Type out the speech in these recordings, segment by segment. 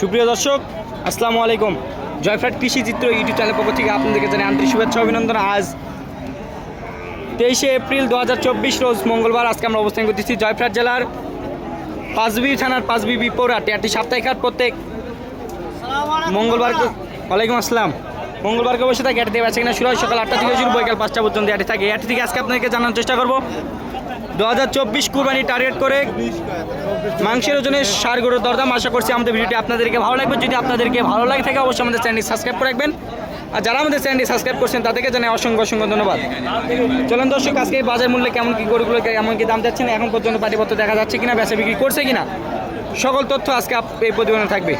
সুপ্রিয় দর্শক, আসসালামু আলাইকুম। জয়ফ্রাট কৃষি চিত্র ইউটিউব চ্যানেল পক্ষ থেকে আপনাদেরকে জানাই আন্তরিক শুভেচ্ছা, অভিনন্দন। আজ তেইশে এপ্রিল দু হাজার চব্বিশ, রোজ মঙ্গলবার আজকে আমরা অবস্থান করতেছি জয়ফ্রাট জেলার পাঁচবি থানার পাঁচবি বিপৌরা একটি সাপ্তাহিক হাট প্রত্যেক মঙ্গলবার ওয়ালাইকুম আসসালাম। মঙ্গলবারকে বসে থাকে এটি থেকে বেঁচে কিনা, শুরু হয় সকাল আটটা থেকে শুরু, বৈকাল পাঁচটা পর্যন্ত এটি থাকে। এটি থেকে আজকে আপনাদেরকে জানানোর চেষ্টা করব। দু হাজার চব্বিশ কুরবানি টার্গেট করে মাংসের ওজনে সার গরুর দরদাম আশা করছি আমাদের ভিডিওটি আপনাদেরকে ভালো লাগবে। যদি আপনাদেরকে ভালো লাগে থাকে, অবশ্যই আমাদের চ্যানেলটি সাবস্ক্রাইব করে রাখবেন। আর যারা আমাদের চ্যানেলটি সাবস্ক্রাইব করছেন, তাদেরকে জানাই অসংখ্য অসংখ্য ধন্যবাদ। চলেন দর্শক, আজকে বাজার মূল্যে কেমন কি গরুগুলো কেমন কি দাম যাচ্ছে না, এখন পর্যন্ত পাটিপত্র দেখা যাচ্ছে কিনা, বেচা বিক্রি করছে কিনা, সকল তথ্য আজকে এই প্রতিবেদনে থাকবে।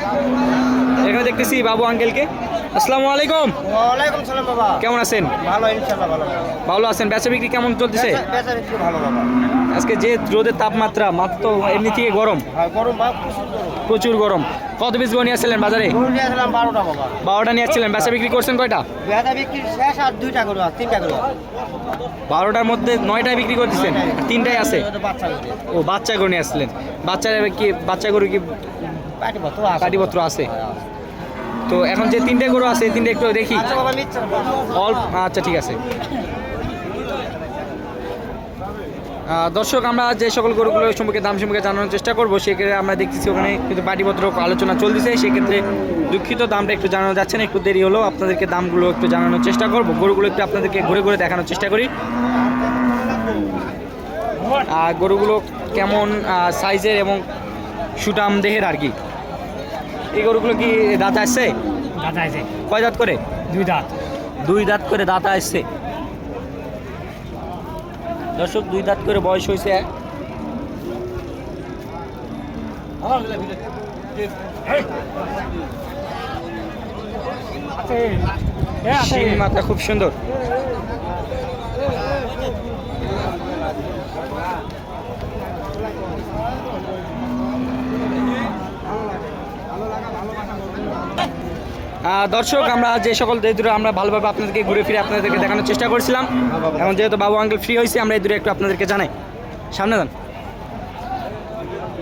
এখানে দেখতেছি বাবু আঙ্কেলকে। আসসালামু আলাইকুম। ওয়ালাইকুম সালাম বাবা। কেমন আছেন? ভালো ইনশাআল্লাহ ভালো। ভালো আছেন? বেচা বিক্রি কেমন চলতেছে? বেচা- বিক্রি ভালো বাবা। আজকে যে রোদের তাপমাত্রা মাত্র এমনি থেকে গরম। গরম প্রচুর গরম। কত পিস গরু নিয়ে আসছিলেন বাজারে? বারোটা বাবা। বারোটা নিয়ে আসছিলেন। বেচা বিক্রি করছেন কয়টা? বেচা বিক্রি শেষ আর দুইটা তিনটা বারোটার মধ্যে নয়টায় বিক্রি করতেছেন? তিনটাই আছে? ও বাচ্চা গরু নিয়ে আসছিলেন। বাচ্চা কি বাচ্চা গরু কি কাটিপত্র আছে। তো এখন যে তিনটে গরু আছে তিনটে একটু দেখি। আচ্ছা। অল্প আচ্ছা ঠিক আছে। দর্শক আমরা যে সকল গরুগুলো সম্পর্কে দাম সম্পর্কে জানানোর চেষ্টা করব সেক্ষেত্রে আমরা দেখতেছি ওখানে কিন্তু পাটিপত্র আলোচনা চলতেছে। সেক্ষেত্রে দুঃখিত দামটা একটু জানানো যাচ্ছে না একটু দেরি হলো। আপনাদেরকে দামগুলো একটু জানানোর চেষ্টা করব। গরুগুলো একটু আপনাদেরকে ঘুরে ঘুরে দেখানোর চেষ্টা করি। আর গরুগুলো কেমন সাইজের এবং সুটাম দেহের আর কি? এই গরুগুলো কি দাঁত আসছে? দাদা আছে কয় দাঁত করে? দুই দাঁত। দুই দাঁত করে দাঁত আসছে। দর্শক দুই দাঁত করে বয়স হয়েছে। মাথা খুব সুন্দর। দর্শক, আমরা যে সকল এই দূরে আমরা ভালোভাবে আপনাদেরকে ঘুরে ফিরে আপনাদেরকে দেখানোর চেষ্টা করছিলাম। এখন যেহেতু বাবু আঙ্কেল ফ্রি হয়েছে, আমরা এই দূরে একটু আপনাদেরকে জানাই। সামনে যান।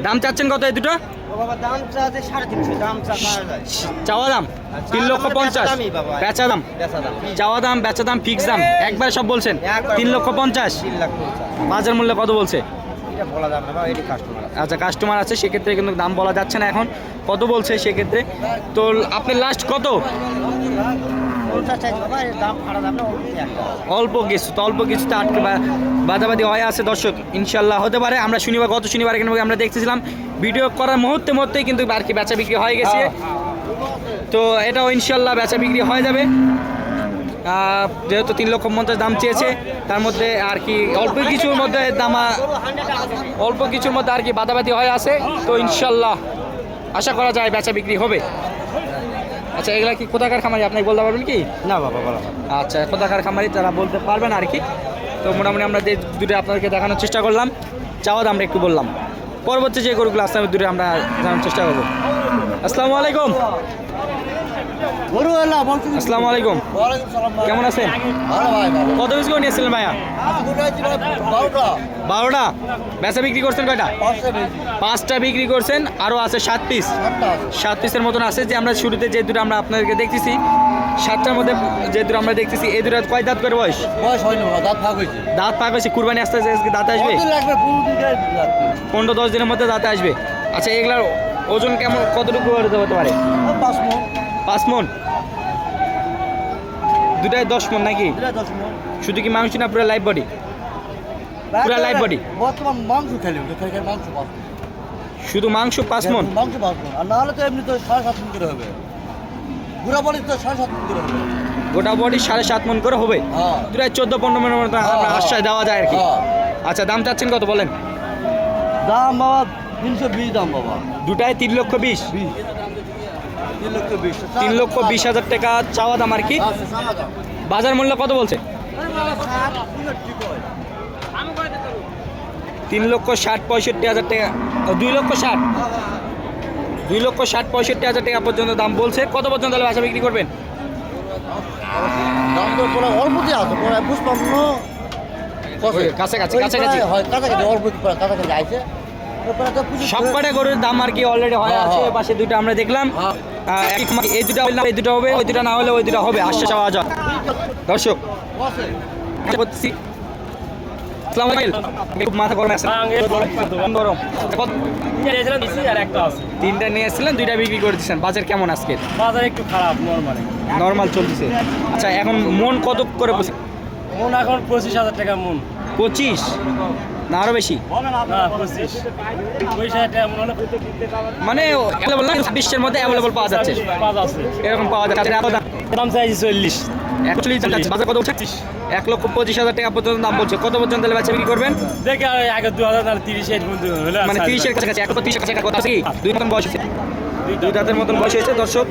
দাম চাচ্ছেন কত এই দুটো? চাওয়া দাম? তিন লক্ষ পঞ্চাশ। চাওয়া দাম ফিক্স দাম। একবারে সব বলছেন। তিন লক্ষ পঞ্চাশ। বাজার মূল্য কত বলছে? এটা বলা যাবে না এটি কাস্টমার আচ্ছা কাস্টমার আছে সেক্ষেত্রে কিন্তু দাম বলা যাচ্ছে না এখন। কত বলছে সেক্ষেত্রে? তো আপনি লাস্ট কত? অল্প কিছু তো অল্প কিছুতে আটকে বাদাবাদি হয়ে আছে দর্শক ইনশাল্লাহ হতে পারে। আমরা শনিবার গত শনিবার এখানে আমরা দেখতেছিলাম ভিডিও করার মুহূর্তে মুহূর্তেই কিন্তু আর কি বেচা বিক্রি হয়ে গেছে। তো এটাও ইনশাল্লাহ বেচা বিক্রি হয়ে যাবে। যেহেতু তিন লক্ষ পঞ্চাশ দাম চেয়েছে তার মধ্যে আর কি অল্প কিছুর মধ্যে দাম অল্প কিছুর মধ্যে আর কি বাদাবাদি হয়ে আছে তো ইনশাল্লাহ আশা করা যায় বেচা বিক্রি হবে। আচ্ছা এগুলা কি কোথাকার খামারি? আপনি বলতে পারবেন কি? না বাবা বলা। আচ্ছা কোথাকার খামারি তারা বলতে পারবেন আর কি। তো মোটামুটি আমরা যে দুটো আপনাদেরকে দেখানোর চেষ্টা করলাম চাওয়া দামটা একটু বললাম। পরবর্তী যে গরুগুলো আসতে দূরে আমরা জানার চেষ্টা করব। আসসালামু আলাইকুম। আসসালামু আলাইকুম। কেমন আছেন? কত পিস করে নিয়েছিলেন ভাইয়া? বারোটা। বেচা বিক্রি করছেন কয়টা? পাঁচটা বিক্রি। করছেন আরও আছে সাত পিস। সাত পিসের মতন আছে যে আমরা শুরুতে যে দুটো আমরা আপনাদেরকে দেখতেছি সাতটার মধ্যে যে দুটো আমরা দেখতেছি এই দুটো কয় দাঁত করে বয়স? বয়স হয়নি দাঁত ভাগ হয়েছে। দাঁত পাক হয়েছে কুরবানি আসতে আসতে দাঁত আসবে? পনেরো দশ দিনের মধ্যে দাঁতে আসবে। আচ্ছা এগুলার ওজন কেমন কতটুকু হতে পারে? পাঁচ পাঁচ মন? দুটাই দশ মন নাকি? শুধু কি মাংস না পুরো লাইফ বডি পুরা body? বর্তমান মাংস খেলে মাংস শুধু মাংস পাঁচ মন? মাংস পাঁচ মন। আর নাহলে তো এমনি তো সাড়ে সাত মন করে হবে। গুড়া বলি তো সাড়ে সাত মন করে হবে। গোটা বডি সাড়ে সাত মন করে হবে? হ্যাঁ। দুটাই চোদ্দ পনেরো মনের মতো হ্যাঁ, হ্যাঁ। আশ্বাস দেওয়া যায় আর কি। আচ্ছা দাম চাচ্ছেন কত বলেন? দাম বাবা তিনশো বিশ দাম বাবা। দুটাই তিন লক্ষ বিশ। বিশ। তিন লক্ষ বিশ হাজার টাকা চাওয়া দাম আর কি। বাজার মূল্য কত বলছে। তিন লক্ষ ষাট পঁয়ষট্টি হাজার টাকা দুই লক্ষ ষাট দুই লক্ষ ষাট পঁয়ষট্টি হাজার টাকা পর্যন্ত দাম বলছে কত পর্যন্ত হলে বাসা বিক্রি করবেন দাম তো আছে পুষ্পান্ন কাছাকাছি, কাছাকাছি। হয় কাছাকাছি অল্প কাছাকাছি আছে সব কটা গরুর দাম আর কি অলরেডি হয়ে হ্যাঁ, আছে হ্যাঁ। পাশে দুটো আমরা দেখলাম হ্যাঁ। এই দুটো হলে এই দুটো হবে ওই দুটো না হলে ওই দুটো হবে। আশ্বাস আওয়াজ হয়। দর্শক। করছি তিনটা এসেছিলেন দুইটা বিক্রি করে দিচ্ছেন বাজার কেমন আজকে? বাজার একটু খারাপ নর্মালি আচ্ছা এখন মন কত করে বসে? মন এখন পঁচিশ হাজার টাকা মন। পঁচিশ? না আরও বেশি? মন ছাব্বিশের মধ্যে অ্যাভেলেবল পাওয়া যাচ্ছে। এরকম পাওয়া যাচ্ছে। দাম চাইছি চল্লিশ। বাজার কত উঠছে এক লক্ষ পঁচিশ হাজার টাকা পর্যন্ত দাম বলছে। কত পর্যন্ত তাহলে বিক্রি করবেন? দেখে আগে দু হাজার তিরিশ মানে তিরিশের। কাছাকাছি এক লক্ষ তিরিশের কাছাকাছি কথা আছে কি? দুই মতন বয়স হয়েছে। দুই দাঁতের মতন বয়স হয়েছে দর্শক।